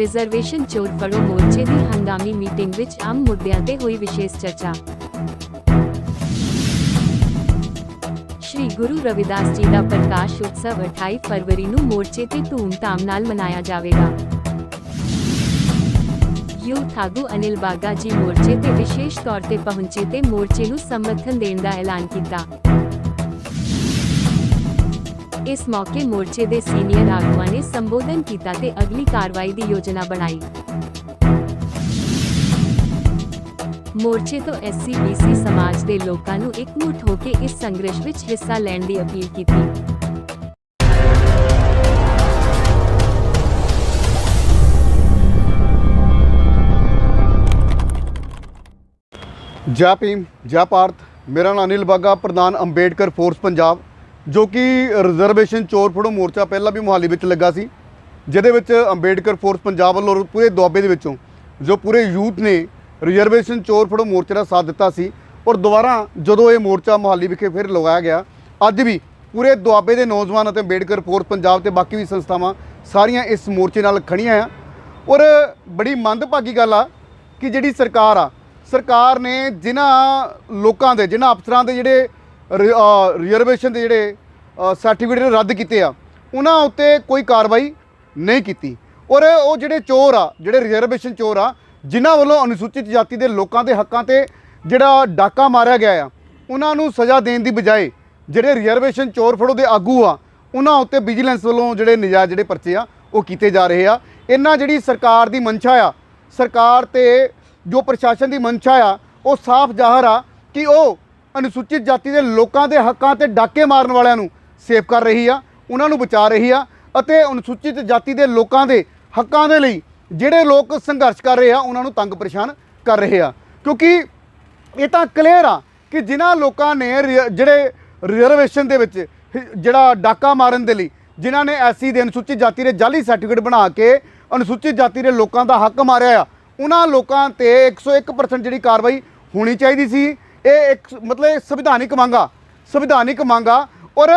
Reservation ਚੋਰ ਫੜੋ ਮੋਰਚੇ ਦੀ ਹੰਗਾਮੀ ਮੀਟਿੰਗ ਵਿੱਚ ਆਮ ਮੁੱਦਿਆਂ ਤੇ ਹੋਈ ਵਿਸ਼ੇਸ਼ ਚਰਚਾ ਸ਼੍ਰੀ ਗੁਰੂ ਰਵਿਦਾਸ ਜੀ ਦਾ ਪ੍ਰਕਾਸ਼ ਉਤਸਵ 28 ਫਰਵਰੀ ਨੂੰ ਮੋਰਚੇ ਤੇ ਧੂਮਧਾਮ ਨਾਲ ਮਨਾਇਆ ਜਾਵੇਗਾ ਯੂਥ ਆਗੂ ਅਨਿਲ ਬਾਗਾ ਜੀ ਮੋਰਚੇ ਤੇ ਵਿਸ਼ੇਸ਼ ਤੌਰ ਤੇ ਪਹੁੰਚੇ ਤੇ ਮੋਰਚੇ ਨੂੰ ਸਮਰਥਨ ਦੇਣ ਦਾ ਐਲਾਨ ਕੀਤਾ ਇਸ ਮੌਕੇ ਮੋਰਚੇ ਦੇ ਸੀਨੀਅਰ ਆਗੂਆਂ ਨੇ ਸੰਬੋਧਨ ਕੀਤਾ ਤੇ ਅਗਲੀ ਕਾਰਵਾਈ ਦੀ ਯੋਜਨਾ ਬਣਾਈ। ਮੋਰਚੇ ਤੋਂ ਐਸਸੀ ਸਮਾਜ ਦੇ ਲੋਕਾਂ ਨੂੰ ਇਕਮੁੱਠ ਹੋ ਕੇ ਇਸ ਸੰਘਰਸ਼ ਵਿੱਚ ਹਿੱਸਾ ਲੈਣ ਦੀ ਅਪੀਲ ਕੀਤੀ। ਜੈ ਭੀਮ, ਜੈ ਭਾਰਤ। ਮੇਰਾ ਨਾਮ ਅਨਿਲ ਬਾਗਾ ਪ੍ਰਧਾਨ ਅੰਬੇਡਕਰ ਫੋਰਸ ਪੰਜਾਬ। ਜੋ ਕਿ ਰਿਜ਼ਰਵੇਸ਼ਨ ਚੋਰ ਫੜੋ ਮੋਰਚਾ ਪਹਿਲਾਂ ਵੀ ਮੁਹਾਲੀ ਵਿੱਚ ਲੱਗਾ ਸੀ, ਜਿਹਦੇ ਵਿੱਚ ਅੰਬੇਡਕਰ ਫੋਰਸ ਪੰਜਾਬ ਵੱਲੋਂ ਪੂਰੇ ਦੁਆਬੇ ਦੇ ਵਿੱਚੋਂ ਜੋ ਪੂਰੇ ਯੂਥ ਨੇ ਰਿਜ਼ਰਵੇਸ਼ਨ ਚੋਰ ਫੜੋ ਮੋਰਚੇ ਦਾ ਸਾਥ ਦਿੱਤਾ ਸੀ ਔਰ ਦੁਬਾਰਾ ਜਦੋਂ ਇਹ ਮੋਰਚਾ ਮੁਹਾਲੀ ਵਿਖੇ ਫਿਰ ਲਗਾਇਆ ਗਿਆ, ਅੱਜ ਵੀ ਪੂਰੇ ਦੁਆਬੇ ਦੇ ਨੌਜਵਾਨ ਅਤੇ ਅੰਬੇਡਕਰ ਫੋਰਸ ਪੰਜਾਬ ਤੇ ਬਾਕੀ ਵੀ ਸੰਸਥਾਵਾਂ ਸਾਰੀਆਂ ਇਸ ਮੋਰਚੇ ਨਾਲ ਖੜੀਆਂ ਆ। ਔਰ ਬੜੀ ਮੰਦਭਾਗੀ ਗੱਲ ਆ ਕਿ ਜਿਹੜੀ ਸਰਕਾਰ ਆ, ਸਰਕਾਰ ਨੇ ਜਿਨ੍ਹਾਂ ਲੋਕਾਂ ਦੇ, ਜਿਨ੍ਹਾਂ ਅਫਸਰਾਂ ਦੇ ਜਿਹੜੇ ਰਿਜ਼ਰਵੇਸ਼ਨ ਦੇ ਜਿਹੜੇ ਸਰਟੀਫਿਕੇਟ ਰੱਦ ਕੀਤੇ ਆ, ਉਹਨਾਂ ਉੱਤੇ ਕੋਈ ਕਾਰਵਾਈ ਨਹੀਂ ਕੀਤੀ। ਔਰ ਉਹ ਜਿਹੜੇ ਚੋਰ ਆ, ਜਿਹੜੇ ਰਿਜ਼ਰਵੇਸ਼ਨ ਚੋਰ ਆ, ਜਿਨ੍ਹਾਂ ਵੱਲੋਂ ਅਨੁਸੂਚਿਤ ਜਾਤੀ ਦੇ ਲੋਕਾਂ ਦੇ ਹੱਕਾਂ ਤੇ ਜਿਹੜਾ ਡਾਕਾ ਮਾਰਿਆ ਗਿਆ ਆ, ਉਹਨਾਂ ਨੂੰ ਸਜ਼ਾ ਦੇਣ ਦੀ ਬਜਾਏ ਜਿਹੜੇ ਰਿਜ਼ਰਵੇਸ਼ਨ ਚੋਰ ਫੜੋ ਦੇ ਆਗੂ ਆ, ਉਹਨਾਂ ਉੱਤੇ ਵਿਜੀਲੈਂਸ ਵੱਲੋਂ ਜਿਹੜੇ ਨਜਾਇਜ਼ ਜਿਹੜੇ ਪਰਚੇ ਆ, ਉਹ ਕੀਤੇ ਜਾ ਰਹੇ ਆ। ਇਹਨਾਂ ਜਿਹੜੀ ਸਰਕਾਰ ਦੀ ਮਨਸ਼ਾ ਆ, ਸਰਕਾਰ ਤੇ ਜੋ ਪ੍ਰਸ਼ਾਸਨ ਦੀ ਮਨਸ਼ਾ ਆ, ਉਹ ਸਾਫ਼ ਜ਼ਾਹਰ ਆ ਕਿ ਉਹ ਅਨੁਸੂਚਿਤ ਜਾਤੀ ਦੇ ਲੋਕਾਂ ਦੇ ਹੱਕਾਂ ਤੇ ਡਾਕੇ ਮਾਰਨ ਵਾਲਿਆਂ ਨੂੰ ਸੇਫ ਕਰ ਰਹੀ ਆ, ਉਹਨਾਂ ਨੂੰ ਬਚਾ ਰਹੀ ਆ ਅਤੇ ਅਨੁਸੂਚਿਤ ਜਾਤੀ ਦੇ ਲੋਕਾਂ ਦੇ ਹੱਕਾਂ ਦੇ ਲਈ ਜਿਹੜੇ ਲੋਕ ਸੰਘਰਸ਼ ਕਰ ਰਹੇ ਆ, ਉਹਨਾਂ ਨੂੰ ਤੰਗ ਪਰੇਸ਼ਾਨ ਕਰ ਰਹੇ ਆ। ਕਿਉਂਕਿ ਇਹ ਤਾਂ ਕਲੀਅਰ ਆ ਕਿ ਜਿਨ੍ਹਾਂ ਲੋਕਾਂ ਨੇ ਰਿ- ਜਿਹੜੇ ਰਿਜ਼ਰਵੇਸ਼ਨ ਦੇ ਵਿੱਚ ਜਿਹੜਾ ਡਾਕਾ ਮਾਰਨ ਦੇ ਲਈ, ਜਿਨ੍ਹਾਂ ਨੇ ਐਸਸੀ ਦੇ ਅਨੁਸੂਚਿਤ ਜਾਤੀ ਦੇ ਜਾਲੀ ਸਰਟੀਫਿਕੇਟ ਬਣਾ ਕੇ ਅਨੁਸੂਚਿਤ ਜਾਤੀ ਦੇ ਲੋਕਾਂ ਦਾ ਹੱਕ ਮਾਰਿਆ ਆ, ਉਹਨਾਂ ਲੋਕਾਂ ਤੇ 101% ਜਿਹੜੀ ਕਾਰਵਾਈ ਹੋਣੀ ਚਾਹੀਦੀ ਸੀ। ਇਹ ਇੱਕ ਮਤਲਬ ਇਹ ਸੰਵਿਧਾਨਿਕ ਮੰਗਾ ਸੰਵਿਧਾਨਿਕ ਮੰਗਾ ਔਰ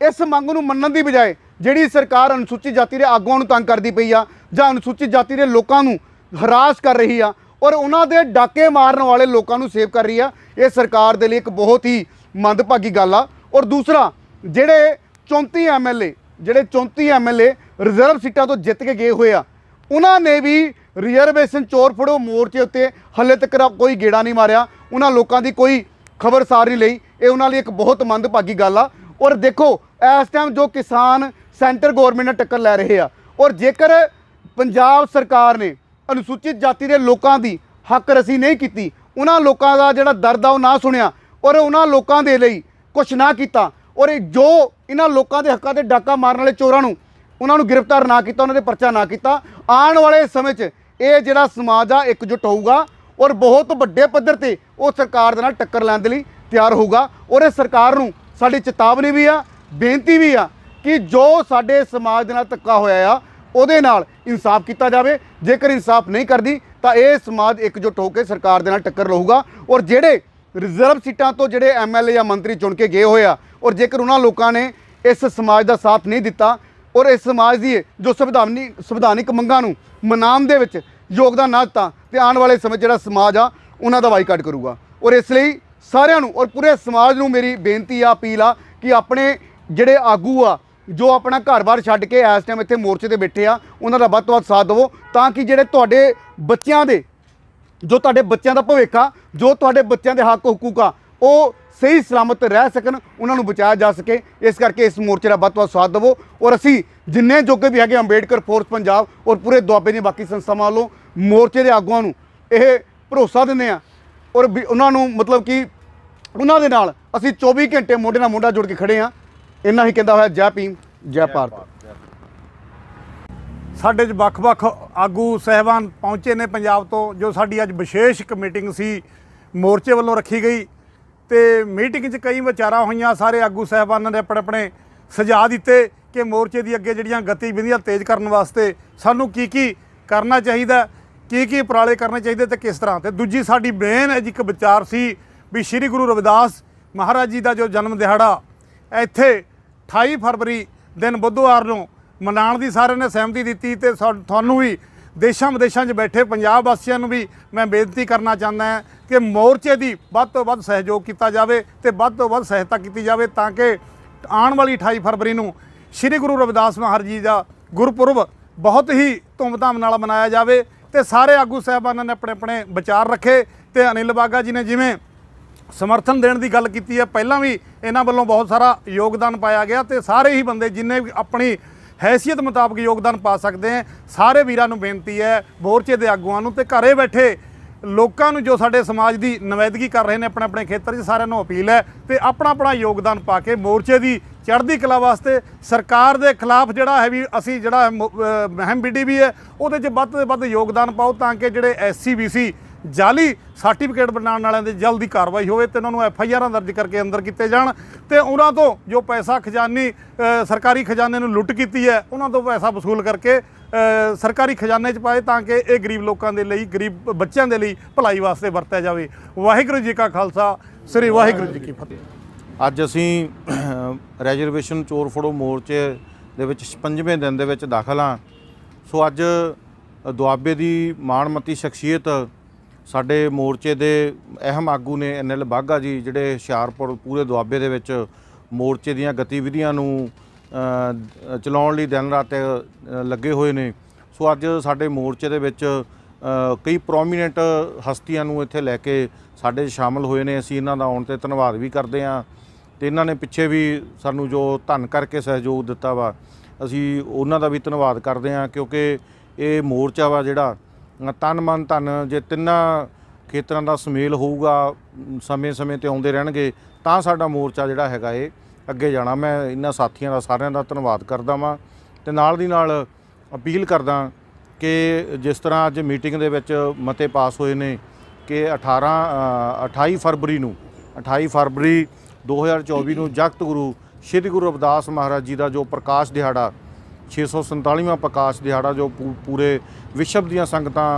ਇਸ ਮੰਗ ਨੂੰ ਮੰਨਣ ਦੀ ਬਜਾਏ ਜਿਹੜੀ ਸਰਕਾਰ ਅਨੁਸੂਚਿਤ ਜਾਤੀ ਦੇ ਆਗੂਆਂ ਨੂੰ ਤੰਗ ਕਰਦੀ ਪਈ ਆ ਜਾਂ ਅਨੁਸੂਚਿਤ ਜਾਤੀ ਦੇ ਲੋਕਾਂ ਨੂੰ ਹਰਾਸ ਕਰ ਰਹੀ ਆ ਔਰ ਉਹਨਾਂ ਦੇ ਡਾਕੇ ਮਾਰਨ ਵਾਲੇ ਲੋਕਾਂ ਨੂੰ ਸੇਵ ਕਰ ਰਹੀ ਆ, ਇਹ ਸਰਕਾਰ ਦੇ ਲਈ ਇੱਕ ਬਹੁਤ ਹੀ ਮੰਦਭਾਗੀ ਗੱਲ ਆ ਔਰ ਦੂਸਰਾ, ਜਿਹੜੇ 34 ਐਮਐਲਏ ਜਿਹੜੇ 34 ਐਮਐਲਏ ਰਿਜ਼ਰਵ ਸੀਟਾਂ ਤੋਂ ਜਿੱਤ ਕੇ ਗਏ ਹੋਏ ਆ, ਉਹਨਾਂ ਨੇ ਵੀ ਰਿਜ਼ਰਵੇਸ਼ਨ ਚੋਰ ਫੜੋ, ਮੋਰਚੇ ਉੱਤੇ। ਹੱਲੇ ਤੱਕ ਕੋਈ ਗੇੜਾ ਨਹੀਂ ਮਾਰਿਆ। ਉਹਨਾਂ ਲੋਕਾਂ ਦੀ ਕੋਈ ਖਬਰਸਾਰ ਨਹੀਂ ਲਈ। ਇਹ ਉਹਨਾਂ ਲਈ ਇੱਕ ਬਹੁਤ ਮੰਦਭਾਗੀ ਗੱਲ ਆ। ਔਰ ਦੇਖੋ, ਇਸ ਟਾਈਮ ਜੋ ਕਿਸਾਨ ਸੈਂਟਰ ਗਵਰਨਮੈਂਟ ਨਾਲ ਟੱਕਰ ਲੈ ਰਹੇ ਆ। ਔਰ ਜੇਕਰ ਪੰਜਾਬ ਸਰਕਾਰ ਨੇ ਅਨੁਸੂਚਿਤ ਜਾਤੀ ਦੇ ਲੋਕਾਂ ਦੀ ਹੱਕ ਰਸੀ ਨਹੀਂ ਕੀਤੀ, ਉਹਨਾਂ ਲੋਕਾਂ ਦਾ ਜਿਹੜਾ ਦਰਦ ਆ ਉਹ ਨਾ ਸੁਣਿਆ, ਔਰ ਉਹਨਾਂ ਲੋਕਾਂ ਦੇ ਲਈ ਕੁਝ ਨਾ ਕੀਤਾ, ਔਰ ਜੋ ਇਹਨਾਂ ਲੋਕਾਂ ਦੇ ਹੱਕਾਂ ਤੇ ਡਾਕਾ ਮਾਰਨ ਵਾਲੇ ਚੋਰਾਂ ਨੂੰ, ਉਹਨਾਂ ਨੂੰ ਗ੍ਰਿਫਤਾਰ ਨਾ ਕੀਤਾ, ਉਹਨਾਂ ਦੇ ਪਰਚਾ ਨਾ ਕੀਤਾ, ਆਉਣ ਵਾਲੇ ਸਮੇਂ 'ਚ ਇਹ ਜਿਹੜਾ ਸਮਾਜ ਆ, ਇਕਜੁੱਟ ਹੋਊਗਾ ਔਰ ਬਹੁਤ ਵੱਡੇ ਪੱਧਰ ਤੇ ਉਹ ਸਰਕਾਰ ਦੇ ਨਾਲ ਟੱਕਰ ਲੈਣ ਦੇ ਲਈ ਤਿਆਰ ਹੋਊਗਾ ਔਰ ਇਹ ਸਰਕਾਰ ਨੂੰ ਸਾਡੀ ਚੇਤਾਵਨੀ ਵੀ ਆ, ਬੇਨਤੀ ਵੀ ਆ ਕਿ ਜੋ ਸਾਡੇ ਸਮਾਜ ਦੇ ਨਾਲ ਧੱਕਾ ਹੋਇਆ ਆ, ਉਹਦੇ ਨਾਲ ਇਨਸਾਫ ਕੀਤਾ ਜਾਵੇ। ਜੇਕਰ ਇਨਸਾਫ ਨਹੀਂ ਕਰਦੀ, ਤਾਂ ਇਹ ਸਮਾਜ ਇਕਜੁੱਟ ਹੋ ਕੇ ਸਰਕਾਰ ਦੇ ਨਾਲ ਟੱਕਰ ਲਊਗਾ ਔਰ ਜਿਹੜੇ ਰਿਜ਼ਰਵ ਸੀਟਾਂ ਤੋਂ ਜਿਹੜੇ ਐਮਐਲਏ ਜਾਂ ਮੰਤਰੀ ਚੁਣ ਕੇ ਗਏ ਹੋਏ ਆ, ਔਰ ਜੇਕਰ ਉਹਨਾਂ ਲੋਕਾਂ ਨੇ ਇਸ ਸਮਾਜ ਦਾ ਸਾਥ ਨਹੀਂ ਦਿੱਤਾ ਔਰ ਇਸ ਸਮਾਜ ਦੀ ਜੋ ਸੰਵਿਧਾਨੀ ਸੰਵਿਧਾਨਿਕ ਮੰਗਾਂ ਨੂੰ ਮਨਾਮ ਦੇ ਵਿੱਚ ਯੋਗਦਾਨ ਨਾ ਦਿੱਤਾ ਤੇ ਆਉਣ ਵਾਲੇ ਸਮੇਂ ਜਿਹੜਾ ਸਮਾਜ ਆ, ਉਹਨਾਂ ਦਾ ਬਾਈਕਾਟ ਕਰੂਗਾ। ਔਰ ਇਸ ਲਈ ਸਾਰਿਆਂ ਨੂੰ ਔਰ ਪੂਰੇ ਸਮਾਜ ਨੂੰ ਮੇਰੀ ਬੇਨਤੀ ਆ, ਅਪੀਲ ਆ ਕਿ ਆਪਣੇ ਜਿਹੜੇ ਆਗੂ ਆ, ਜੋ ਆਪਣਾ ਘਰ-ਬਾਰ ਛੱਡ ਕੇ ਇਸ ਟਾਈਮ ਇੱਥੇ ਮੋਰਚੇ ਤੇ ਬੈਠੇ ਆ, ਉਹਨਾਂ ਦਾ ਵੱਧ ਤੋਂ ਵੱਧ ਸਾਥ ਦਿਵੋ ਤਾਂ ਕਿ ਜਿਹੜੇ ਤੁਹਾਡੇ ਬੱਚਿਆਂ ਦੇ, ਜੋ ਤੁਹਾਡੇ ਬੱਚਿਆਂ ਦਾ ਭਵਿੱਖ ਆ, ਜੋ ਤੁਹਾਡੇ ਬੱਚਿਆਂ ਦੇ ਹੱਕ ਹਕੂਕ ਆ, ਉਹ ਸਹੀ ਸਲਾਮਤ ਰਹਿ ਸਕਣ ਉਹਨਾਂ ਨੂੰ ਬਚਾਇਆ ਜਾ ਸਕੇ। ਇਸ ਕਰਕੇ ਇਸ ਮੋਰਚੇ ਦਾ ਵੱਧ ਤੋਂ ਵੱਧ ਸਾਥ ਦੇਵੋ। ਔਰ ਅਸੀਂ ਜਿੰਨੇ ਜੋਗੇ ਵੀ ਹੈਗੇ ਅੰਬੇਡਕਰ ਫੋਰਸ ਪੰਜਾਬ ਔਰ ਪੂਰੇ ਦੁਆਬੇ ਦੀਆਂ ਬਾਕੀ ਸੰਸਥਾਵਾਂ ਵੱਲੋਂ ਮੋਰਚੇ ਦੇ ਆਗੂਆਂ ਨੂੰ ਇਹ ਭਰੋਸਾ ਦਿੰਦੇ ਆ। ਔਰ ਉਹਨਾਂ ਨੂੰ ਮਤਲਬ ਕਿ ਉਹਨਾਂ ਦੇ ਨਾਲ ਅਸੀਂ 24 ਘੰਟੇ ਮੋਢੇ ਨਾਲ ਮੋਢਾ ਜੋੜ ਕੇ ਖੜੇ ਆ। ਇੰਨਾ ਹੀ ਕਹਿੰਦਾ ਹੋਇਆ ਜੈ ਭੀਮ ਜੈ ਭਾਰਤ। ਸਾਡੇ 'ਚ ਵੱਖ-ਵੱਖ ਆਗੂ ਸਹਿਬਾਨ ਪਹੁੰਚੇ ਨੇ ਪੰਜਾਬ ਤੋਂ ਜੋ ਸਾਡੀ ਅੱਜ ਵਿਸ਼ੇਸ਼ ਮੀਟਿੰਗ ਸੀ ਮੋਰਚੇ ਵੱਲੋਂ ਰੱਖੀ ਗਈ। ਤੇ ਮੀਟਿੰਗ 'ਚ ਕਈ ਵਿਚਾਰਾਂ ਹੋਈਆਂ, ਸਾਰੇ ਆਗੂ ਸਹਿਬਾਨਾਂ ਨੇ ਆਪਣੇ ਆਪਣੇ ਸੁਝਾਅ ਦਿੱਤੇ ਕਿ ਮੋਰਚੇ ਦੀ ਅੱਗੇ ਜਿਹੜੀਆਂ ਗਤੀਵਿਧੀਆਂ ਤੇਜ਼ ਕਰਨ ਵਾਸਤੇ ਸਾਨੂੰ ਕੀ ਕੀ ਕਰਨਾ ਚਾਹੀਦਾ, ਕੀ ਕੀ ਉਪਰਾਲੇ ਕਰਨੇ ਚਾਹੀਦੇ ਤੇ ਕਿਸ ਤਰ੍ਹਾਂ। ਤੇ ਦੂਜੀ ਸਾਡੀ ਬੇਨ ਹੈ ਜੀ ਇੱਕ ਵਿਚਾਰ ਸੀ ਵੀ ਸ੍ਰੀ ਗੁਰੂ ਰਵਿਦਾਸ ਮਹਾਰਾਜ ਜੀ ਦਾ ਜੋ ਜਨਮ ਦਿਹਾੜਾ ਇੱਥੇ 28 ਫਰਵਰੀ ਦਿਨ ਬੁੱਧਵਾਰ ਨੂੰ ਮਨਾਉਣ ਦੀ ਸਾਰਿਆਂ ਨੇ ਸਹਿਮਤੀ ਦਿੱਤੀ ਤੇ ਸਾ- ਤੁਹਾਨੂੰ ਵੀ ਦੇਸ਼ਾਂ ਵਿਦੇਸ਼ਾਂ 'ਚ ਬੈਠੇ ਪੰਜਾਬ ਵਾਸੀਆਂ ਨੂੰ ਵੀ ਮੈਂ ਬੇਨਤੀ ਕਰਨਾ ਚਾਹੁੰਦਾ ਹਾਂ ਕਿ ਮੋਰਚੇ ਦੀ ਵੱਧ ਤੋਂ ਵੱਧ ਸਹਿਯੋਗ ਕੀਤਾ ਜਾਵੇ ਤੇ ਵੱਧ ਤੋਂ ਵੱਧ ਸਹਾਇਤਾ ਕੀਤੀ ਜਾਵੇ ਤਾਂ ਕਿ ਆਉਣ ਵਾਲੀ 28 ਫਰਵਰੀ ਨੂੰ ਸ੍ਰੀ ਗੁਰੂ ਰਵਿਦਾਸ ਮਹਾਰਾਜ ਜੀ ਦਾ ਗੁਰਪੁਰਬ ਬਹੁਤ ਹੀ ਧੂਮਧਾਮ ਨਾਲ ਮਨਾਇਆ ਜਾਵੇ ਤੇ ਸਾਰੇ ਆਗੂ ਸਾਹਿਬਾਨਾਂ ਨੇ ਆਪਣੇ ਆਪਣੇ ਵਿਚਾਰ ਰੱਖੇ ਤੇ ਅਨਿਲ ਬਾਗਾ ਜੀ ਨੇ ਜਿਵੇਂ ਸਮਰਥਨ ਦੇਣ ਦੀ ਗੱਲ ਕੀਤੀ ਹੈ, ਪਹਿਲਾਂ ਵੀ ਇਹਨਾਂ ਵੱਲੋਂ ਬਹੁਤ ਸਾਰਾ ਯੋਗਦਾਨ ਪਾਇਆ ਗਿਆ ਤੇ ਸਾਰੇ ਹੀ ਬੰਦੇ ਜਿੰਨੇ ਵੀ ਆਪਣੀ ਹੈਸੀਅਤ ਮੁਤਾਬਕ ਯੋਗਦਾਨ ਪਾ ਸਕਦੇ ਹੈ। ਸਾਰੇ ਵੀਰਾਂ ਨੂੰ ਬੇਨਤੀ ਹੈ, ਮੋਰਚੇ ਦੇ ਆਗੂਆਂ ਨੂੰ ਤੇ ਘਰੇ ਬੈਠੇ ਲੋਕਾਂ ਨੂੰ ਜੋ ਸਾਡੇ ਸਮਾਜ ਦੀ ਨੁਮਾਇੰਦਗੀ ਕਰ ਰਹੇ ਨੇ, ਆਪਣੇ ਆਪਣੇ ਖੇਤਰ 'ਚ ਸਾਰਿਆਂ ਨੂੰ ਅਪੀਲ ਹੈ ਤੇ ਆਪਣਾ ਆਪਣਾ ਯੋਗਦਾਨ ਪਾ ਕੇ ਮੋਰਚੇ ਦੀ ਚੜ੍ਹਦੀ ਕਲਾ ਵਾਸਤੇ ਸਰਕਾਰ ਦੇ ਖਿਲਾਫ ਜਿਹੜਾ ਹੈ ਵੀ ਅਸੀਂ ਜਿਹੜਾ ਮੁ- ਅਹ ਮੁਹਿੰਮ ਵਿੱਢੀ ਵੀ ਹੈ, ਉਹਦੇ 'ਚ ਵੱਧ ਤੋਂ ਵੱਧ ਯੋਗਦਾਨ ਪਾਓ ਤਾਂ ਕਿ ਜਿਹੜੇ ਐਸਸੀ ਬੀਸੀ ਜਾਲੀ ਸਰਟੀਫਿਕੇਟ ਬਣਾਉਣ ਵਾਲਿਆਂ ਦੇ ਜਲਦੀ ਕਾਰਵਾਈ ਹੋਵੇ ਤੇ ਉਹਨਾਂ ਨੂੰ ਐਫ ਆਈ ਆਰਾਂ ਦਰਜ ਕਰਕੇ ਅੰਦਰ ਕੀਤੇ ਜਾਣ ਤੇ ਉਹਨਾਂ ਤੋਂ ਜੋ ਪੈਸਾ ਖਜ਼ਾਨੀ ਸਰਕਾਰੀ ਖਜ਼ਾਨੇ ਨੂੰ ਲੁੱਟ ਕੀਤੀ ਹੈ, ਉਹਨਾਂ ਤੋਂ ਪੈਸਾ ਵਸੂਲ ਕਰਕੇ ਸਰਕਾਰੀ ਖਜ਼ਾਨੇ 'ਚ ਪਾਏ ਤਾਂ ਕਿ ਇਹ ਗਰੀਬ ਲੋਕਾਂ ਦੇ ਲਈ, ਗਰੀਬ ਬੱਚਿਆਂ ਦੇ ਲਈ ਭਲਾਈ ਵਾਸਤੇ ਵਰਤਿਆ ਜਾਵੇ। ਵਾਹਿਗੁਰੂ ਜੀ ਕਾ ਖਾਲਸਾ, ਸ੍ਰੀ ਵਾਹਿਗੁਰੂ ਜੀ ਕੀ ਫਤਿਹ। ਅੱਜ ਅਸੀਂ ਰੈਜ਼ਰਵੇਸ਼ਨ ਚੋਰ ਫੜੋ ਮੋਰਚੇ ਦੇ ਵਿੱਚ 55ਵੇਂ ਦਿਨ ਦੇ ਵਿੱਚ ਦਾਖਲ ਹਾਂ। ਸੋ ਅੱਜ ਦੁਆਬੇ ਦੀ ਮਾਣਮੱਤੀ ਸ਼ਖਸੀਅਤ ਸਾਡੇ ਮੋਰਚੇ ਦੇ ਅਹਿਮ ਆਗੂ ਨੇ ਐਨਐਲ ਬਾਗਾ ਜੀ, ਜਿਹੜੇ ਹੁਸ਼ਿਆਰਪੁਰ ਪੂਰੇ ਦੁਆਬੇ ਦੇ ਵਿੱਚ ਮੋਰਚੇ ਦੀਆਂ ਗਤੀਵਿਧੀਆਂ ਨੂੰ ਚਲਾਉਣ ਲਈ ਦਿਨ ਰਾਤ ਲੱਗੇ ਹੋਏ ਨੇ। ਸੋ ਅੱਜ ਸਾਡੇ ਮੋਰਚੇ ਦੇ ਵਿੱਚ ਕਈ ਪ੍ਰੋਮੀਨੈਂਟ ਹਸਤੀਆਂ ਨੂੰ ਇੱਥੇ ਲੈ ਕੇ ਸਾਡੇ 'ਚ ਸ਼ਾਮਲ ਹੋਏ ਨੇ। ਅਸੀਂ ਇਹਨਾਂ ਦਾ ਆਉਣ ਤੇ ਧੰਨਵਾਦ ਵੀ ਕਰਦੇ ਹਾਂ ਤੇ ਇਹਨਾਂ ਨੇ ਪਿੱਛੇ ਵੀ ਸਾਨੂੰ ਜੋ ਧੰਨ ਕਰਕੇ ਸਹਿਯੋਗ ਦਿੱਤਾ ਵਾ, ਅਸੀਂ ਉਹਨਾਂ ਦਾ ਵੀ ਧੰਨਵਾਦ ਕਰਦੇ ਹਾਂ ਕਿਉਂਕਿ ਇਹ ਮੋਰਚਾ ਵਾ ਜਿਹੜਾ ਤਨ ਮਨ ਧਨ ਜੇ ਤਿੰਨਾਂ ਖੇਤਰਾਂ ਦਾ ਸੁਮੇਲ ਹੋਊਗਾ ਸਮੇਂ-ਸਮੇਂ ਤੇ ਆਉਂਦੇ ਰਹਿਣਗੇ ਤਾਂ ਸਾਡਾ ਮੋਰਚਾ ਜਿਹੜਾ ਹੈਗਾ ਏ ਅੱਗੇ ਜਾਣਾ। ਮੈਂ ਇਹਨਾਂ ਸਾਥੀਆਂ ਦਾ ਸਾਰਿਆਂ ਦਾ ਧੰਨਵਾਦ ਕਰਦਾ ਵਾਂ ਤੇ ਨਾਲ ਦੀ ਨਾਲ ਅਪੀਲ ਕਰਦਾ ਕਿ ਜਿਸ ਤਰ੍ਹਾਂ ਅੱਜ ਮੀਟਿੰਗ ਦੇ ਵਿੱਚ ਮਤੇ ਪਾਸ ਹੋਏ ਨੇ ਕਿ 18 ਅ, 28 ਫਰਵਰੀ ਨੂੰ 28 ਫਰਵਰੀ 2024 ਨੂੰ ਜਗਤ ਗੁਰੂ ਸ੍ਰੀ ਗੁਰੂ ਰਵਿਦਾਸ ਮਹਾਰਾਜ ਜੀ ਦਾ ਜੋ ਪ੍ਰਕਾਸ਼ ਦਿਹਾੜਾ 647ਵਾਂ ਪ੍ਰਕਾਸ਼ ਦਿਹਾੜਾ ਜੋ ਪੂ- ਪੂਰੇ ਵਿਸ਼ਵ ਦੀਆਂ ਸੰਗਤਾਂ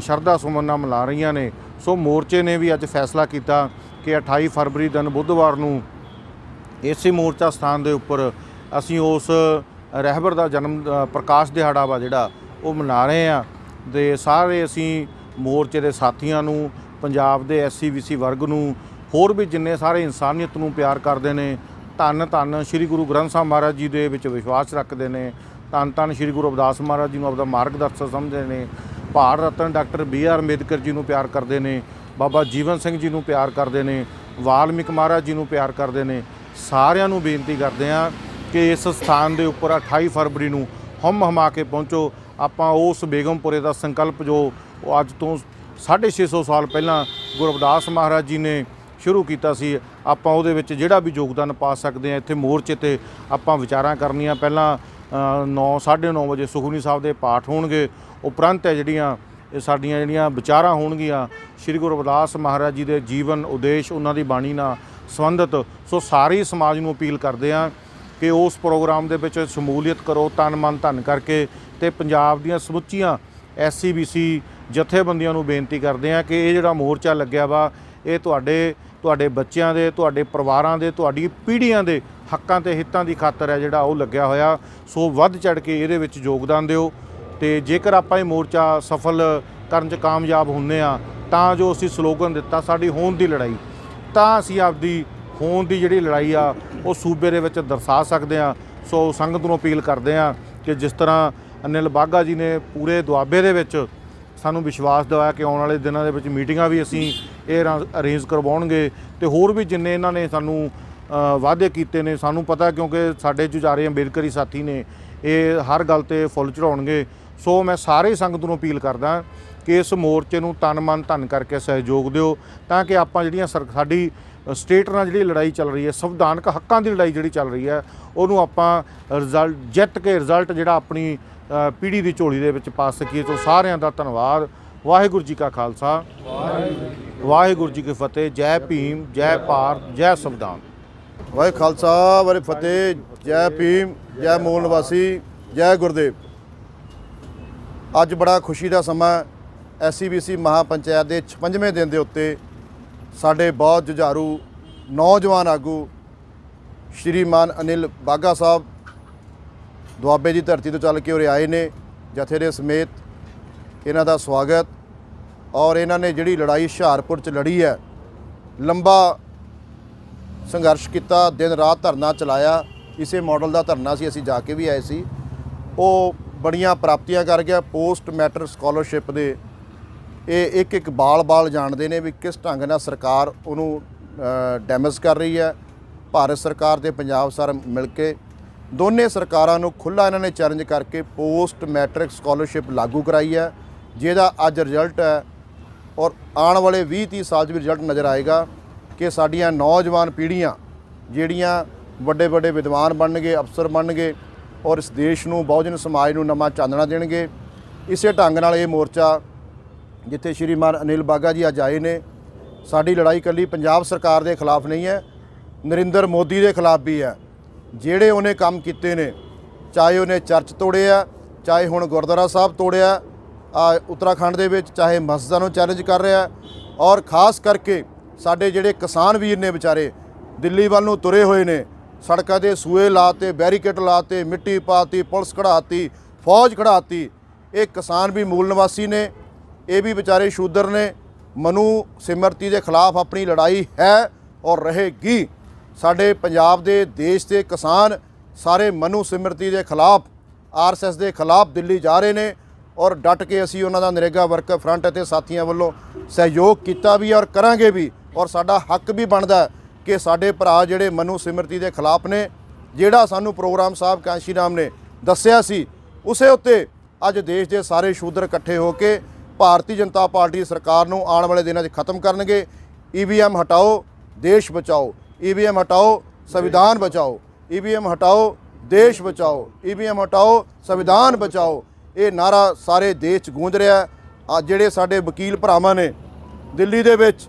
ਸ਼ਰਧਾ ਸੁਮਨ ਨਾਲ ਮਨਾ ਰਹੀਆਂ ਨੇ। ਸੋ ਮੋਰਚੇ ਨੇ ਵੀ ਅੱਜ ਫੈਸਲਾ ਕੀਤਾ ਕਿ 28 ਫਰਵਰੀ ਦਿਨ ਬੁੱਧਵਾਰ ਨੂੰ ਇਸੇ ਮੋਰਚਾ ਸਥਾਨ ਦੇ ਉੱਪਰ ਅਸੀਂ ਉਸ ਰਹਿਬਰ ਦਾ ਜਨਮ ਪ੍ਰਕਾਸ਼ ਦਿਹਾੜਾ ਵਾ ਜਿਹੜਾ ਉਹ ਮਨਾ ਰਹੇ ਆ ਤੇ ਸਾਰੇ ਅਸੀਂ ਮੋਰਚੇ ਦੇ ਸਾਥੀਆਂ ਨੂੰ, ਪੰਜਾਬ ਦੇ ਐਸਸੀ ਬੀਸੀ ਵਰਗ ਨੂੰ, ਹੋਰ ਵੀ ਜਿੰਨੇ ਸਾਰੇ ਇਨਸਾਨੀਅਤ ਨੂੰ ਪਿਆਰ ਕਰਦੇ ਨੇ ਧੰਨ ਧੰਨ ਸ੍ਰੀ ਗੁਰੂ ਗ੍ਰੰਥ ਸਾਹਿਬ ਮਹਾਰਾਜ ਜੀ ਦੇ ਵਿੱਚ ਵਿਸ਼ਵਾਸ ਰੱਖਦੇ ਨੇ। ਧੰਨ ਧੰਨ ਸ੍ਰੀ ਗੁਰੂ ਰਵਿਦਾਸ ਮਹਾਰਾਜ ਜੀ ਨੂੰ ਆਪਦਾ ਮਾਰਗਦਰਸ਼ਕ ਸਮਝਦੇ ਨੇ। Bharat Ratna doctor B R Ambedkar ji ਨੂੰ ਪਿਆਰ ਕਰਦੇ ਨੇ। ਬਾਬਾ ਜੀਵਨ ਸਿੰਘ ਜੀ ਨੂੰ ਪਿਆਰ ਕਰਦੇ ਨੇ। ਵਾਲਮੀਕ ਮਹਾਰਾਜ ਜੀ ਨੂੰ ਪਿਆਰ ਕਰਦੇ ਨੇ। ਸਾਰਿਆਂ ਨੂੰ ਬੇਨਤੀ ਕਰਦੇ ਆ ਕਿ ਇਸ ਸਥਾਨ ਦੇ ਉੱਪਰ 28 ਫਰਵਰੀ ਨੂੰ ਹਮ ਹਮਾ ਕੇ ਪਹੁੰਚੋ। ਆਪਾਂ ਉਸ ਬੇਗਮਪੁਰੇ ਦਾ ਸੰਕਲਪ ਜੋ ਉਹ ਅੱਜ ਤੋਂ 650 ਸਾਲ ਪਹਿਲਾਂ ਗੁਰੂ ਰਵਿਦਾਸ ਮਹਾਰਾਜ ਜੀ ਨੇ ਸ਼ੁਰੂ ਕੀਤਾ ਸੀ ਆਪਾਂ ਉਹਦੇ ਵਿੱਚ ਜਿਹੜਾ ਵੀ ਯੋਗਦਾਨ ਪਾ ਸਕਦੇ ਆ ਇੱਥੇ ਮੋਰਚੇ ਤੇ ਆਪਾਂ ਵਿਚਾਰਾਂ ਕਰਨੀਆਂ। ਪਹਿਲਾਂ 9 9:30 ਵਜੇ ਸੁਖਮਨੀ ਸਾਹਿਬ ਦੇ ਪਾਠ ਹੋਣਗੇ। ਉਪਰੰਤ ਹੈ ਜਿਹੜੀਆਂ, ਇਹ ਸਾਡੀਆਂ ਜਿਹੜੀਆਂ ਵਿਚਾਰਾਂ ਹੋਣਗੀਆਂ, ਸ੍ਰੀ ਗੁਰੂ ਰਵਿਦਾਸ ਮਹਾਰਾਜ ਜੀ ਦੇ ਜੀਵਨ ਉਦੇਸ਼, ਉਹਨਾਂ ਦੀ ਬਾਣੀ ਨਾਲ ਸੰਬੰਧਿਤ। ਸੋ ਸਾਰੇ ਸਮਾਜ ਨੂੰ ਅਪੀਲ ਕਰਦੇ ਆ ਕਿ ਉਸ ਪ੍ਰੋਗਰਾਮ ਦੇ ਵਿੱਚ ਸ਼ਮੂਲੀਅਤ ਕਰੋ, ਤਨ ਮਨ ਧਨ ਕਰਕੇ ਤੇ ਪੰਜਾਬ ਦੀਆਂ ਸਮੁੱਚੀਆਂ ਐਸਸੀਬੀਸੀ ਜਥੇਬੰਦੀਆਂ ਨੂੰ ਬੇਨਤੀ ਕਰਦੇ ਆ ਕਿ ਇਹ ਜਿਹੜਾ ਮੋਰਚਾ ਲੱਗਿਆ ਵਾ, ਇਹ ਤੁਹਾਡੇ ਤੁਹਾਡੇ ਬੱਚਿਆਂ ਦੇ, ਤੁਹਾਡੇ ਪਰਿਵਾਰਾਂ ਦੇ, ਤੁਹਾਡੀ ਪੀੜ੍ਹੀਆਂ ਦੇ ਹੱਕਾਂ ਤੇ ਹਿੱਤਾਂ ਦੀ ਖਾਤਰ ਹੈ ਜਿਹੜਾ ਉਹ ਲੱਗਿਆ ਹੋਇਆ। ਸੋ ਵੱਧ ਚੜ ਕੇ ਇਹਦੇ ਵਿੱਚ ਯੋਗਦਾਨ ਦਿਓ ਤੇ ਜੇਕਰ ਆਪਾਂ ਇਹ ਮੋਰਚਾ ਸਫਲ ਕਰਨ 'ਚ ਕਾਮਯਾਬ ਹੁੰਨੇ ਆ, ਤਾਂ ਜੋ ਅਸੀਂ ਸਲੋਗਨ ਦਿੱਤਾ ਸਾਡੀ ਹੋਂਦ ਦੀ ਲੜਾਈ, ਤਾਂ ਅਸੀਂ ਆਪਦੀ ਹੋਂਦ ਦੀ ਜਿਹੜੀ ਲੜਾਈ ਆ, ਉਹ ਸੂਬੇ ਦੇ ਵਿੱਚ ਦਰਸਾ ਸਕਦੇ ਆ। ਸੋ ਸੰਗਤ ਨੂੰ ਅਪੀਲ ਕਰਦੇ ਆ ਕਿ ਜਿਸ ਤਰ੍ਹਾਂ ਅਨਿਲ ਬਾਗਾ ਜੀ ਨੇ ਪੂਰੇ ਦੁਆਬੇ ਦੇ ਵਿੱਚ ਸਾਨੂੰ ਵਿਸ਼ਵਾਸ ਦਿਵਾਇਆ ਕਿ ਆਉਣ ਵਾਲੇ ਦਿਨਾਂ ਦੇ ਵਿੱਚ ਮੀਟਿੰਗਾਂ ਵੀ ਅਸੀਂ ਇਹ ਅਰੇਂਜ ਕਰਵਾਉਣਗੇ ਤੇ ਹੋਰ ਵੀ ਜਿੰਨੇ ਇਹਨਾਂ ਨੇ ਸਾਨੂੰ ਵਾਅਦੇ ਕੀਤੇ ਨੇ, ਸਾਨੂੰ ਪਤਾ ਕਿਉਂਕਿ ਸਾਡੇ ਜੁਝਾਰੇ ਅੰਬੇਦਕਰੀ ਸਾਥੀ ਨੇ ਇਹ ਹਰ ਗੱਲ ਤੇ ਫੁੱਲ ਚੜਾਉਣਗੇ ਸੋ ਮੈਂ ਸਾਰੇ ਸੰਗਤ ਨੂੰ ਅਪੀਲ ਕਰਦਾ ਕਿ ਇਸ ਮੋਰਚੇ ਨੂੰ ਤਨ ਮਨ ਧਨ ਕਰਕੇ ਸਹਿਯੋਗ ਦਿਓ ਤਾਂ ਕਿ ਆਪਾਂ ਜਿਹੜੀਆਂ ਸਰ- ਸਾਡੀ ਸਟੇਟ ਨਾਲ ਜਿਹੜੀ ਲੜਾਈ ਚੱਲ ਰਹੀ ਹੈ, ਸੰਵਿਧਾਨਕ ਹੱਕਾਂ ਦੀ ਲੜਾਈ ਜਿਹੜੀ ਚੱਲ ਰਹੀ ਹੈ, ਉਹਨੂੰ ਆਪਾਂ ਰਿਜ਼ਲਟ, ਜਿੱਤ ਕੇ ਰਿਜ਼ਲਟ ਜਿਹੜਾ ਆਪਣੀ ਅ, ਪੀੜ੍ਹੀ ਦੀ ਝੋਲੀ ਦੇ ਵਿੱਚ ਪਾ ਸਕੀਏ ਸੋ ਸਾਰਿਆਂ ਦਾ ਧੰਨਵਾਦ। ਵਾਹਿਗੁਰੂ ਜੀ ਕਾ ਖਾਲਸਾ। ਵਾਹਿਗੁਰੂ ਜੀ ਕੀ ਫਤਿਹ। ਜੈ ਭੀਮ ਜੈ ਭਾਰਤ ਜੈ ਸੰਵਿਧਾਨ। ਵਾਹਿ ਖਾਲਸਾ ਵਾਹਿ ਫਤਿਹ। ਜੈ ਭੀਮ ਜੈ ਮੂਲ ਨਿਵਾਸੀ ਜੈ ਗੁਰਦੇਵ। ਅੱਜ ਬੜਾ ਖੁਸ਼ੀ ਦਾ ਸਮਾਂ ਐਸਸੀਬੀਸੀ ਮਹਾਪੰਚਾਇਤ ਦੇ 56ਵੇਂ ਦਿਨ ਦੇ ਉੱਤੇ ਸਾਡੇ ਬਹੁਤ ਜੁਝਾਰੂ ਨੌਜਵਾਨ ਆਗੂ ਸ਼੍ਰੀਮਾਨ ਅਨਿਲ ਬਾਗਾ ਸਾਹਿਬ ਦੁਆਬੇ ਦੀ ਧਰਤੀ ਤੋਂ ਚੱਲ ਕੇ ਉਰੇ ਆਏ ਨੇ ਜਥੇ ਦੇ ਸਮੇਤ ਇਹਨਾਂ ਦਾ ਸਵਾਗਤ। ਔਰ ਇਹਨਾਂ ਨੇ ਜਿਹੜੀ ਲੜਾਈ ਹੁਸ਼ਿਆਰਪੁਰ 'ਚ ਲੜੀ ਹੈ, ਲੰਬਾ ਸੰਘਰਸ਼ ਕੀਤਾ, ਦਿਨ ਰਾਤ ਧਰਨਾ ਚਲਾਇਆ। ਇਸੇ ਮਾਡਲ ਦਾ ਧਰਨਾ ਸੀ, ਅਸੀਂ ਜਾ ਕੇ ਵੀ ਆਏ ਸੀ। ਉਹ ਬੜੀਆਂ ਪ੍ਰਾਪਤੀਆਂ ਕਰ ਗਿਆ ਪੋਸਟ ਮੈਟਰ ਸਕਾਲਰਸ਼ਿਪ ਦੇ। ਇਹ ਇੱਕ ਇੱਕ ਬਾਲ-ਬਾਲ ਜਾਣਦੇ ਨੇ ਵੀ ਕਿਸ ਢੰਗ ਨਾਲ ਸਰਕਾਰ ਉਹਨੂੰ ਡੈਮੇਜ ਕਰ ਰਹੀ ਹੈ। ਭਾਰਤ ਸਰਕਾਰ ਤੇ ਪੰਜਾਬ ਸਰ ਮਿਲ ਕੇ ਦੋਨੇ ਸਰਕਾਰਾਂ ਨੂੰ ਖੁੱਲਾ ਇਹਨਾਂ ਨੇ ਚੈਲੰਜ ਕਰਕੇ ਪੋਸਟ ਮੈਟ੍ਰਿਕ ਸਕਾਲਰਸ਼ਿਪ ਲਾਗੂ ਕਰਾਈ ਹੈ, ਜਿਹਦਾ ਅੱਜ ਰਿਜ਼ਲਟ ਹੈ ਔਰ ਆਉਣ ਵਾਲੇ 20 30 ਸਾਲ 'ਚ ਵੀ ਰਿਜ਼ਲਟ ਨਜ਼ਰ ਆਏਗਾ ਕਿ ਸਾਡੀਆਂ ਨੌਜਵਾਨ ਪੀੜ੍ਹੀਆਂ ਜਿਹੜੀਆਂ ਵੱਡੇ ਵੱਡੇ ਵਿਦਵਾਨ ਬਣਨਗੇ, ਅਫਸਰ ਬਣਨਗੇ ਔਰ ਇਸ ਦੇਸ਼ ਨੂੰ, ਬਹੁਜਨ ਸਮਾਜ ਨੂੰ ਨਵਾਂ ਚਾਨਣਾ ਦੇਣਗੇ। ਇਸੇ ਢੰਗ ਨਾਲ ਇਹ ਮੋਰਚਾ ਜਿੱਥੇ ਸ਼੍ਰੀਮਾਨ ਅਨਿਲ ਬਾਗਾ ਜੀ ਅੱਜ ਆਏ ਨੇ, ਸਾਡੀ ਲੜਾਈ ਕੱਲੀ ਪੰਜਾਬ ਸਰਕਾਰ ਦੇ ਖਿਲਾਫ ਨਹੀਂ ਹੈ, ਨਰਿੰਦਰ ਮੋਦੀ ਦੇ ਖਿਲਾਫ ਵੀ ਹੈ। ਜਿਹੜੇ ਉਹਨੇ ਕੰਮ ਕੀਤੇ ਨੇ, ਚਾਹੇ ਉਹਨੇ ਚਰਚ ਤੋੜਿਆ, ਚਾਹੇ ਹੁਣ ਗੁਰਦੁਆਰਾ ਸਾਹਿਬ ਤੋੜਿਆ, ਆ ਉੱਤਰਾਖੰਡ ਦੇ ਵਿੱਚ, ਚਾਹੇ ਮਸਜਿਦਾਂ ਨੂੰ ਚੈਲੰਜ ਕਰ ਰਿਹਾ ਔਰ ਖਾਸ ਕਰਕੇ ਸਾਡੇ ਜਿਹੜੇ ਕਿਸਾਨ ਵੀਰ ਨੇ ਵਿਚਾਰੇ, ਦਿੱਲੀ ਵੱਲ ਨੂੰ ਤੁਰੇ ਹੋਏ ਨੇ, ਸੜਕਾਂ ਦੇ ਸੂਏ ਲਾਤੇ, ਬੈਰੀਕੇਡ ਲਾਤੇ, ਮਿੱਟੀ ਪਾਤੀ, ਪੁਲਿਸ ਖੜਾਤੀ ਫੌਜ ਖੜਾਤੀ ਇਹ ਕਿਸਾਨ ਵੀ ਮੂਲ ਨਿਵਾਸੀ ਨੇ, ਇਹ ਵੀ ਵਿਚਾਰੇ ਸ਼ੂਦਰ ਨੇ, ਮਨੂ ਸਿਮਰਤੀ ਦੇ ਖਿਲਾਫ ਆਪਣੀ ਲੜਾਈ ਹੈ ਔਰ ਰਹੇਗੀ। ਸਾਡੇ ਪੰਜਾਬ ਦੇ ਦੇਸ਼ ਦੇ ਕਿਸਾਨ ਸਾਰੇ ਮਨੂ ਸਿਮਰਤੀ ਦੇ ਖਿਲਾਫ ਆਰਐਸਐਸ ਦੇ ਖਿਲਾਫ ਦਿੱਲੀ ਜਾ ਰਹੇ ਨੇ ਔਰ ਡਟ ਕੇ ਅਸੀਂ ਉਹਨਾਂ ਦਾ ਨਰੇਗਾ ਵਰਕਰ ਫਰੰਟ ਅਤੇ ਸਾਥੀਆਂ ਵੱਲੋਂ ਸਹਿਯੋਗ ਕੀਤਾ ਵੀ ਔਰ ਕਰਾਂਗੇ ਵੀ ਔਰ ਸਾਡਾ ਹੱਕ ਵੀ ਬਣਦਾ ਕਿ ਸਾਡੇ ਭਰਾ ਜਿਹੜੇ ਮਨੂ ਸਿਮਰਤੀ ਦੇ ਖਿਲਾਫ ਨੇ, ਜਿਹੜਾ ਸਾਨੂੰ ਪ੍ਰੋਗਰਾਮ ਸਾਹਿਬ ਕਾਂਸ਼ੀ ਰਾਮ ਨੇ ਦੱਸਿਆ ਸੀ, ਉਸੇ ਉੱਤੇ ਅੱਜ ਦੇਸ਼ ਦੇ ਸਾਰੇ ਸ਼ੂਦਰ ਇਕੱਠੇ ਹੋ ਕੇ ਭਾਰਤੀ ਜਨਤਾ ਪਾਰਟੀ ਸਰਕਾਰ ਨੂੰ ਆਉਣ ਵਾਲੇ ਦਿਨਾਂ 'ਚ ਖਤਮ ਕਰਨਗੇ। ਈਵੀਐਮ ਹਟਾਓ, ਦੇਸ਼ ਬਚਾਓ। ਈਵੀਐਮ ਹਟਾਓ ਸੰਵਿਧਾਨ ਬਚਾਓ ਈਵੀਐਮ ਹਟਾਓ ਦੇਸ਼ ਬਚਾਓ ਈਵੀਐਮ ਹਟਾਓ ਸੰਵਿਧਾਨ ਬਚਾਓ ਇਹ ਨਾਰਾ ਸਾਰੇ ਦੇਸ਼ 'ਚ ਗੂੰਜ ਰਿਹਾ ਆ ਜਿਹੜੇ ਸਾਡੇ ਵਕੀਲ ਭਰਾਵਾਂ ਨੇ ਦਿੱਲੀ ਦੇ ਵਿੱਚ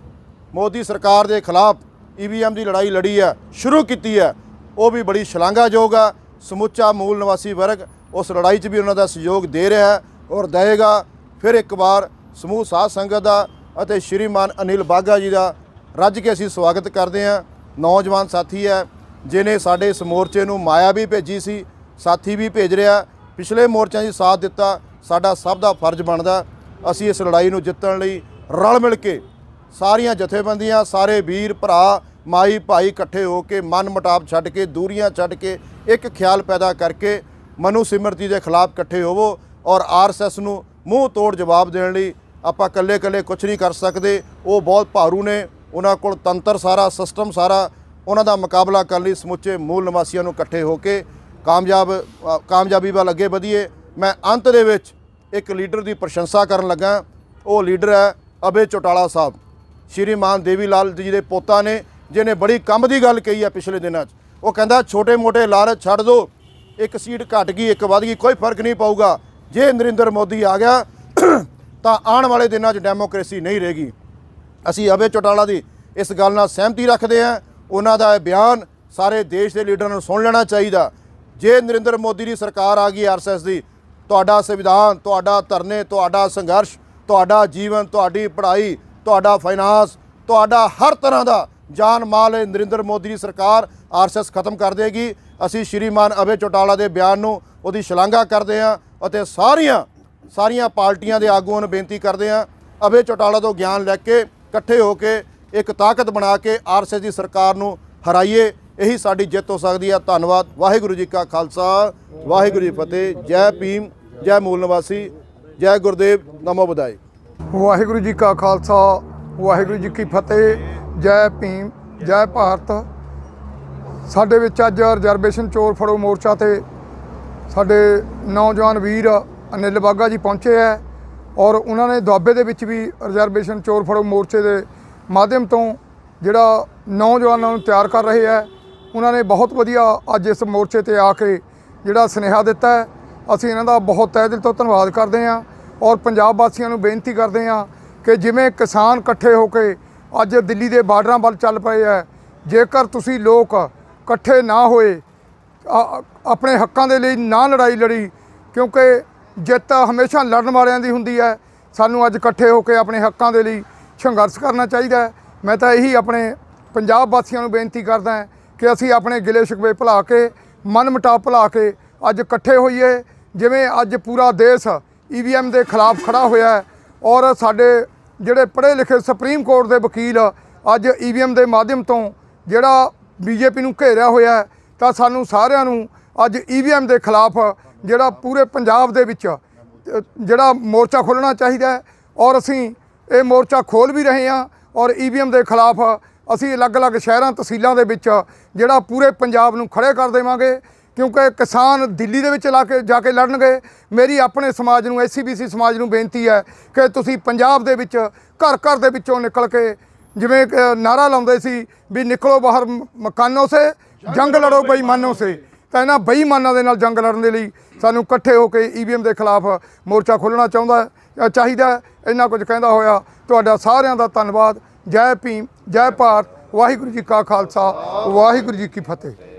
ਮੋਦੀ ਸਰਕਾਰ ਦੇ ਖਿਲਾਫ ਈਵੀਐਮ ਦੀ ਲੜਾਈ ਲੜੀ ਹੈ ਸ਼ੁਰੂ ਕੀਤੀ ਹੈ ਉਹ ਵੀ ਬੜੀ ਸ਼ਲਾਘਾਯੋਗ ਆ ਸਮੁੱਚਾ ਮੂਲ ਨਿਵਾਸੀ ਵਰਗ ਉਸ ਲੜਾਈ 'ਚ ਵੀ ਉਹਨਾਂ ਦਾ ਸਹਿਯੋਗ ਦੇ ਰਿਹਾ ਹੈ ਔਰ ਦੇਵੇਗਾ ਫਿਰ ਇੱਕ ਵਾਰ ਸਮੂਹ ਸਾਧ ਸੰਗਤ ਦਾ ਅਤੇ ਸ਼੍ਰੀਮਾਨ ਅਨਿਲ ਬਾਗਾ ਜੀ ਦਾ ਰੱਜ ਕੇ ਅਸੀਂ ਸਵਾਗਤ ਕਰਦੇ ਹਾਂ ਨੌਜਵਾਨ ਸਾਥੀ ਹੈ ਜਿਨੇ ਸਾਡੇ ਇਸ ਮੋਰਚੇ ਨੂੰ ਮਾਇਆ ਵੀ ਭੇਜੀ ਸੀ, ਸਾਥੀ ਵੀ ਭੇਜ ਰਿਹਾ। ਪਿਛਲੇ ਮੋਰਚਿਆਂ 'ਚ ਸਾਥ ਦਿੱਤਾ, ਸਾਡਾ ਸਭ ਦਾ ਫਰਜ਼ ਬਣਦਾ। ਅਸੀਂ ਇਸ ਲੜਾਈ ਨੂੰ ਜਿੱਤਣ ਲਈ ਰਲ ਮਿਲ ਕੇ ਸਾਰੀਆਂ ਜਥੇਬੰਦੀਆਂ, ਸਾਰੇ ਵੀਰ, ਭਰਾ, ਮਾਈ, ਭਾਈ ਇਕੱਠੇ ਹੋ ਕੇ ਮਨ ਮਟਾਪ ਛੱਡ ਕੇ, ਦੂਰੀਆਂ ਛੱਡ ਕੇ ਇੱਕ ਖਿਆਲ ਪੈਦਾ ਕਰਕੇ ਮਨੂ ਸਿਮਰਤੀ ਦੇ ਖਿਲਾਫ ਇਕੱਠੇ ਹੋਵੋ ਔਰ ਆਰਐਸਐਸ ਨੂੰ ਮੂੰਹ ਤੋੜ ਜਵਾਬ ਦੇਣ ਲਈ ਆਪਾਂ ਇਕੱਲੇ ਇਕੱਲੇ ਕੁਝ ਨਹੀਂ ਕਰ ਸਕਦੇ। ਉਹ ਬਹੁਤ ਭਾਰੂ ਨੇ। ਉਹਨਾਂ ਕੋਲ ਤੰਤਰ ਸਾਰਾ, ਸਿਸਟਮ ਸਾਰਾ, ਉਹਨਾਂ ਦਾ ਮੁਕਾਬਲਾ ਕਰਨ ਲਈ ਸਮੁੱਚੇ ਮੂਲ ਨਿਵਾਸੀਆਂ ਨੂੰ ਇਕੱਠੇ ਹੋ ਕੇ ਕਾਮਯਾਬ ਕਾਮਯਾਬੀ ਵੱਲ ਅੱਗੇ ਵਧੀਏ। ਮੈਂ ਅੰਤ ਦੇ ਵਿੱਚ ਇੱਕ ਲੀਡਰ ਦੀ ਪ੍ਰਸ਼ੰਸਾ ਕਰਨ ਲੱਗਾ। ਉਹ ਲੀਡਰ ਹੈ ਅਬੇ ਚੋਟਾਲਾ ਸਾਹਿਬ। ਸ਼੍ਰੀਮਾਨ ਦੇਵੀ ਲਾਲ ਜੀ ਦੇ ਪੋਤਾ ਨੇ, ਜਿਹਨੇ ਬੜੀ ਕੰਮ ਦੀ ਗੱਲ ਕਹੀ ਹੈ ਪਿਛਲੇ ਦਿਨਾਂ 'ਚ। ਉਹ ਕਹਿੰਦਾ ਛੋਟੇ-ਮੋਟੇ ਲਾਲਚ ਛੱਡ ਦਿਓ ਇੱਕ ਸੀਟ ਘਟ ਗਈ, ਇੱਕ ਵੱਧ ਗਈ, ਕੋਈ ਫ਼ਰਕ ਨਹੀਂ ਪਊਗਾ। ਜੇ ਨਰਿੰਦਰ ਮੋਦੀ ਆ ਗਿਆ, ਤਾਂ ਆਉਣ ਵਾਲੇ ਦਿਨਾਂ 'ਚ ਡੈਮੋਕ੍ਰੇਸੀ ਨਹੀਂ ਰਹੇਗੀ। ਅਸੀਂ ਅਬੇ ਚੋਟਾਲਾ ਦੀ ਇਸ ਗੱਲ ਨਾਲ ਸਹਿਮਤੀ ਰੱਖਦੇ ਹਾਂ। ਉਹਨਾਂ ਦਾ ਇਹ ਬਿਆਨ ਸਾਰੇ ਦੇਸ਼ ਦੇ ਲੀਡਰਾਂ ਨੂੰ ਸੁਣ ਲੈਣਾ ਚਾਹੀਦਾ। ਜੇ ਨਰਿੰਦਰ ਮੋਦੀ ਦੀ ਸਰਕਾਰ ਆ ਗਈ ਆਰਐਸਐਸ ਦੀ, ਤੁਹਾਡਾ ਸੰਵਿਧਾਨ, ਤੁਹਾਡਾ ਧਰਨੇ, ਤੁਹਾਡਾ ਸੰਘਰਸ਼, ਤੁਹਾਡਾ ਜੀਵਨ, ਤੁਹਾਡੀ ਪੜ੍ਹਾਈ, ਤੁਹਾਡਾ ਫਾਈਨਾਂਸ ਤੁਹਾਡਾ ਹਰ ਤਰ੍ਹਾਂ ਦਾ ਜਾਨ ਮਾਲ ਨਰਿੰਦਰ ਮੋਦੀ ਦੀ ਸਰਕਾਰ ਆਰਐਸਐਸ ਖਤਮ ਕਰ ਦੇਗੀ। ਅਸੀਂ ਸ਼੍ਰੀਮਾਨ ਅਬੇ ਚੋਟਾਲਾ ਦੇ ਬਿਆਨ ਨੂੰ ਉਹਦੀ ਸ਼ਲਾਘਾ ਕਰਦੇ ਹਾਂ ਅਤੇ ਸਾਰੀਆਂ ਸਾਰੀਆਂ ਪਾਰਟੀਆਂ ਦੇ ਆਗੂਆਂ ਨੂੰ ਬੇਨਤੀ ਕਰਦੇ ਹਾਂ। ਅਬੇ ਚੋਟਾਲਾ ਤੋਂ ਗਿਆਨ ਲੈ ਕੇ ਇਕੱਠੇ ਹੋ ਕੇ ਇੱਕ ਤਾਕਤ ਬਣਾ ਕੇ ਆਰਐਸਐਸ ਦੀ ਸਰਕਾਰ ਨੂੰ ਹਰਾਈਏ, ਇਹੀ ਸਾਡੀ ਜਿੱਤ ਹੋ ਸਕਦੀ ਹੈ ਧੰਨਵਾਦ। ਵਾਹਿਗੁਰੂ ਜੀ ਕਾ ਖਾਲਸਾ। ਵਾਹਿਗੁਰੂ ਜੀ ਫਤਿਹ। ਜੈ ਭੀਮ, ਜੈ ਮੂਲ ਨਿਵਾਸੀ। ਜੈ ਗੁਰਦੇਵ। ਨਮੋ ਬੁਦਾਈ ਵਾਹਿਗੁਰੂ ਜੀ ਕਾ ਖਾਲਸਾ। ਵਾਹਿਗੁਰੂ ਜੀ ਕੀ ਫਤਿਹ। ਜੈ ਭੀਮ, ਜੈ ਭਾਰਤ। ਸਾਡੇ ਵਿੱਚ ਅੱਜ ਰਿਜ਼ਰਵੇਸ਼ਨ ਚੋਰ ਫੜੋ ਮੋਰਚਾ ਤੇ ਸਾਡੇ ਨੌਜਵਾਨ ਵੀਰ ਅਨਿਲ ਬਾਗਾ ਜੀ ਪਹੁੰਚੇ ਹੈ ਔਰ ਉਹਨਾਂ ਨੇ ਦੁਆਬੇ ਦੇ ਵਿੱਚ ਵੀ ਰਿਜ਼ਰਵੇਸ਼ਨ ਚੋਰ ਫੜੋ ਮੋਰਚੇ ਦੇ ਮਾਧਿਅਮ ਤੋਂ ਜਿਹੜਾ ਨੌਜਵਾਨਾਂ ਨੂੰ ਤਿਆਰ ਕਰ ਰਹੇ ਹੈ, ਉਹਨਾਂ ਨੇ ਬਹੁਤ ਵਧੀਆ ਅੱਜ ਇਸ ਮੋਰਚੇ ਤੇ ਆ ਕੇ ਜਿਹੜਾ ਸੁਨੇਹਾ ਦਿੱਤਾ ਹੈ। ਅਸੀਂ ਇਹਨਾਂ ਦਾ ਬਹੁਤ ਤਹਿ ਦਿਲ ਤੋਂ ਧੰਨਵਾਦ ਕਰਦੇ ਹਾਂ ਔਰ ਪੰਜਾਬ ਵਾਸੀਆਂ ਨੂੰ ਬੇਨਤੀ ਕਰਦੇ ਹਾਂ ਕਿ ਜਿਵੇਂ ਕਿਸਾਨ ਇਕੱਠੇ ਹੋ ਕੇ ਅੱਜ ਦਿੱਲੀ ਦੇ ਬਾਰਡਰਾਂ ਵੱਲ ਚੱਲ ਪਏ ਹੈ, ਜੇਕਰ ਤੁਸੀਂ ਲੋਕ ਇਕੱਠੇ ਨਾ ਹੋਏ ਆਪਣੇ ਹੱਕਾਂ ਦੇ ਲਈ ਨਾ ਲੜਾਈ ਲੜੀ, ਕਿਉਂਕਿ ਜਿੱਤ ਹਮੇਸ਼ਾ ਲੜਨ ਵਾਲਿਆਂ ਦੀ ਹੁੰਦੀ ਹੈ। ਸਾਨੂੰ ਅੱਜ ਇਕੱਠੇ ਹੋ ਕੇ ਆਪਣੇ ਹੱਕਾਂ ਦੇ ਲਈ ਸੰਘਰਸ਼ ਕਰਨਾ ਚਾਹੀਦਾ ਹੈ। ਮੈਂ ਤਾਂ ਇਹੀ ਆਪਣੇ ਪੰਜਾਬ ਵਾਸੀਆਂ ਨੂੰ ਬੇਨਤੀ ਕਰਦਾ ਕਿ ਅਸੀਂ ਆਪਣੇ ਗਿਲੇ ਸ਼ਿਕਵੇ ਭੁਲਾ ਕੇ ਮਨ ਮੁਟਾਵ ਭੁਲਾ ਕੇ ਅੱਜ ਇਕੱਠੇ ਹੋਈਏ। ਜਿਵੇਂ ਅੱਜ ਪੂਰਾ ਦੇਸ਼ ਈਵੀਐਮ ਦੇ ਖਿਲਾਫ ਖੜਾ ਹੋਇਆ ਹੈ ਔਰ ਸਾਡੇ ਜਿਹੜੇ ਪੜ੍ਹੇ ਲਿਖੇ ਸੁਪਰੀਮ ਕੋਰਟ ਦੇ ਵਕੀਲ ਅੱਜ ਈਵੀਐਮ ਦੇ ਮਾਧਿਅਮ ਤੋਂ ਜਿਹੜਾ ਬੀਜੇਪੀ ਨੂੰ ਘੇਰਿਆ ਹੋਇਆ ਤਾਂ ਸਾਨੂੰ ਸਾਰਿਆਂ ਨੂੰ ਅੱਜ ਈਵੀਐਮ ਦੇ ਖਿਲਾਫ ਜਿਹੜਾ ਪੂਰੇ ਪੰਜਾਬ ਦੇ ਵਿੱਚ ਜਿਹੜਾ ਮੋਰਚਾ ਖੋਲ੍ਹਣਾ ਚਾਹੀਦਾ ਔਰ ਅਸੀਂ ਇਹ ਮੋਰਚਾ ਖੋਲ ਵੀ ਰਹੇ ਹਾਂ ਔਰ ਈਵੀਐਮ ਦੇ ਖਿਲਾਫ ਅਸੀਂ ਅਲੱਗ-ਅਲੱਗ ਸ਼ਹਿਰਾਂ, ਤਹਿਸੀਲਾਂ ਦੇ ਵਿੱਚ ਜਿਹੜਾ ਪੂਰੇ ਪੰਜਾਬ ਨੂੰ ਖੜੇ ਕਰ ਦੇਵਾਂਗੇ ਕਿਉਂਕਿ ਕਿਸਾਨ ਦਿੱਲੀ ਦੇ ਵਿੱਚ ਲਾ ਕੇ, ਜਾ ਕੇ ਲੜਨਗੇ। ਮੇਰੀ ਆਪਣੇ ਸਮਾਜ ਨੂੰ ਐਸਸੀਬੀਸੀ ਸਮਾਜ ਨੂੰ ਬੇਨਤੀ ਹੈ ਕਿ ਤੁਸੀਂ ਪੰਜਾਬ ਦੇ ਵਿੱਚ ਘਰ ਘਰ ਦੇ ਵਿੱਚੋਂ ਨਿਕਲ ਕੇ ਜਿਵੇਂ ਕਿ ਨਾਰਾ ਲਾਉਂਦੇ ਸੀ ਵੀ ਨਿਕਲੋ ਬਾਹਰ ਮ- ਮਕਾਨੋਂ ਸੇ, ਜੰਗ ਲੜੋ ਬੇਈਮਾਨੋਂ ਸੇ। ਤਾਂ ਇਹਨਾਂ ਬੇਈਮਾਨਾਂ ਦੇ ਨਾਲ ਜੰਗ ਲੜਨ ਦੇ ਲਈ ਸਾਨੂੰ ਇਕੱਠੇ ਹੋ ਕੇ ਈਵੀਐਮ ਦੇ ਖਿਲਾਫ ਮੋਰਚਾ ਖੋਲ੍ਹਣਾ ਚਾਹੁੰਦਾ ਚਾਹੀਦਾ ਇੰਨਾ ਕੁਝ ਕਹਿੰਦਾ ਹੋਇਆ, ਤੁਹਾਡਾ ਸਾਰਿਆਂ ਦਾ ਧੰਨਵਾਦ। ਜੈ ਭੀਮ, ਜੈ ਭਾਰਤ। ਵਾਹਿਗੁਰੂ ਜੀ ਕਾ ਖਾਲਸਾ, ਵਾਹਿਗੁਰੂ ਜੀ ਕੀ ਫਤਿਹ।